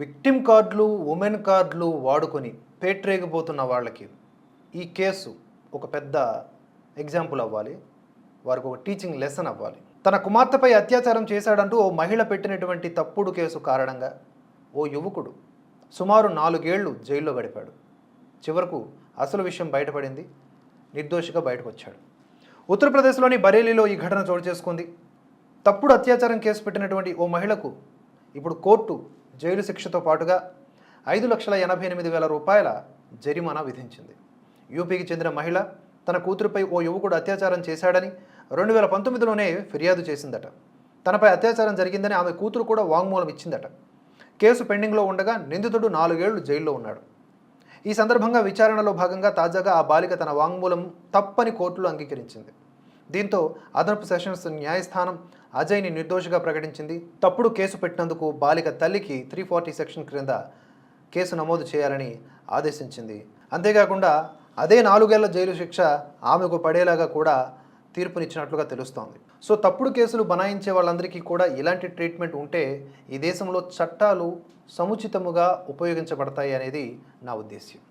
Victim కార్డులు women కార్డులు వాడుకొని పేట్రేగిపోతున్న వాళ్ళకి ఈ కేసు ఒక పెద్ద ఎగ్జాంపుల్ అవ్వాలి. వారికి ఒక టీచింగ్ లెసన్ అవ్వాలి. తన కుమార్తెపై అత్యాచారం చేశాడంటూ ఓ మహిళ పెట్టినటువంటి తప్పుడు కేసు కారణంగా ఓ యువకుడు సుమారు నాలుగేళ్ళు జైల్లో గడిపాడు. చివరకు అసలు విషయం బయటపడింది. నిర్దోషిగా బయటకు వచ్చాడు ఉత్తరప్రదేశ్లోని బరేలీలో ఈ ఘటన చోటు చేసుకుంది. తప్పుడు అత్యాచారం కేసు పెట్టినటువంటి ఓ మహిళకు ఇప్పుడు కోర్టు జైలు శిక్షతో పాటుగా ఐదు లక్షల ఎనభై ఎనిమిది వేల రూపాయల జరిమానా విధించింది. యూపీకి చెందిన మహిళ తన కూతురుపై ఓ యువకుడు అత్యాచారం చేశాడని రెండు వేల పంతొమ్మిదిలోనే ఫిర్యాదు చేసిందట. తనపై అత్యాచారం జరిగిందని ఆమె కూతురు కూడా వాంగ్మూలం ఇచ్చిందట. కేసు పెండింగ్లో ఉండగా నిందితుడు నాలుగేళ్ళు జైల్లో ఉన్నాడు. ఈ సందర్భంగా విచారణలో భాగంగా తాజాగా ఆ బాలిక తన వాంగ్మూలం తప్పని కోర్టులో అంగీకరించింది. దీంతో అదనపు సెషన్స్ న్యాయస్థానం అజయ్ని నిర్దోషిగా ప్రకటించింది. తప్పుడు కేసు పెట్టినందుకు బాలిక తల్లికి త్రీ ఫార్టీ సెక్షన్ క్రింద కేసు నమోదు చేయాలని ఆదేశించింది. అంతేకాకుండా అదే నాలుగేళ్ళ జైలు శిక్ష ఆమెకు పడేలాగా కూడా తీర్పునిచ్చినట్లుగా తెలుస్తోంది. సో తప్పుడు కేసులు బనాయించే వాళ్ళందరికీ కూడా ఇలాంటి ట్రీట్మెంట్ ఉంటే ఈ దేశంలో చట్టాలు సముచితముగా ఉపయోగించబడతాయి అనేది నా ఉద్దేశ్యం.